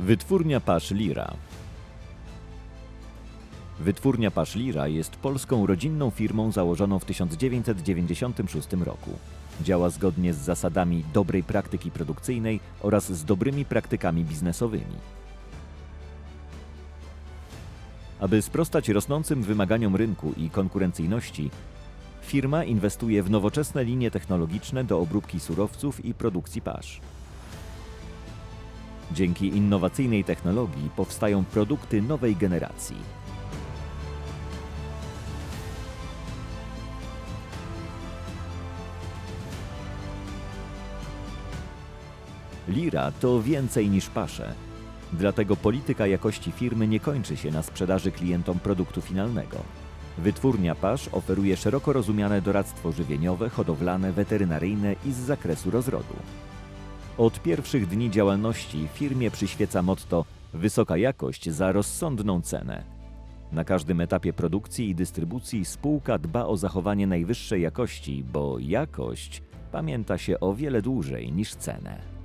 Wytwórnia Pasz Lira. Wytwórnia Pasz Lira jest polską rodzinną firmą założoną w 1996 roku. Działa zgodnie z zasadami dobrej praktyki produkcyjnej oraz z dobrymi praktykami biznesowymi. Aby sprostać rosnącym wymaganiom rynku i konkurencyjności, firma inwestuje w nowoczesne linie technologiczne do obróbki surowców i produkcji pasz. Dzięki innowacyjnej technologii powstają produkty nowej generacji. Lira to więcej niż pasze. Dlatego polityka jakości firmy nie kończy się na sprzedaży klientom produktu finalnego. Wytwórnia pasz oferuje szeroko rozumiane doradztwo żywieniowe, hodowlane, weterynaryjne i z zakresu rozrodu. Od pierwszych dni działalności firmie przyświeca motto wysoka jakość za rozsądną cenę. Na każdym etapie produkcji i dystrybucji spółka dba o zachowanie najwyższej jakości, bo jakość pamięta się o wiele dłużej niż cenę.